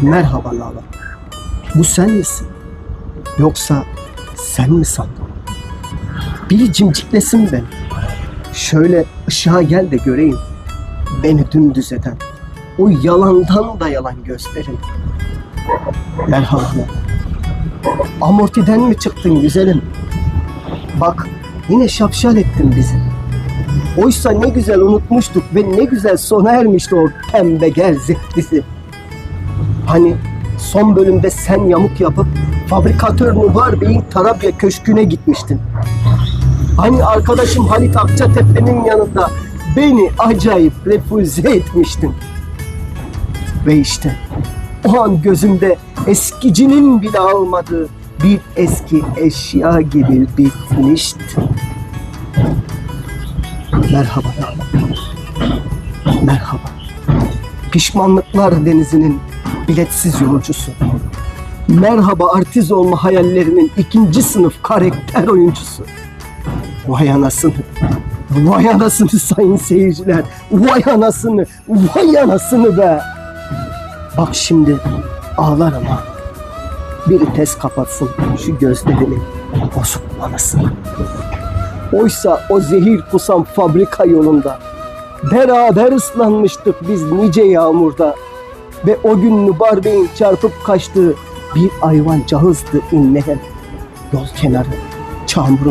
Merhaba Lala. Bu sen misin? Yoksa sen mi sandın? Biri cimciklesin beni. Şöyle ışığa gel de göreyim. Beni dümdüz eden. O yalandan da yalan gösterin. Merhaba Lala. Amortiden mi çıktın güzelim? Bak yine şapşal ettin bizi. Oysa ne güzel unutmuştuk ve ne güzel sona ermişti o pembe gerzek dizi. Hani son bölümde sen yamuk yapıp fabrikatör Nubar Bey'in Tarabya Köşkü'ne gitmiştin. Hani arkadaşım Halit Akçatepe'nin yanında beni acayip refüze etmiştin. Ve işte o an gözümde eskicinin bile almadığı bir eski eşya gibi bitmişti. Merhaba. Merhaba. Pişmanlıklar denizinin biletsiz yolcusu. Merhaba artiz olma hayallerinin ikinci sınıf karakter oyuncusu. Vay anasını. Vay anasını sayın seyirciler. Vay anasını. Vay anasını be. Bak şimdi ağlarım ha. Biri tez kapatsın şu gözlerini. Bozuk anasını. Oysa o zehir kusan fabrika yolunda beraber ıslanmıştık biz nice yağmurda ve o gün Nubar Bey'in çarpıp kaçtığı bir ayvan cahızdı inleyen yol kenarı çamurun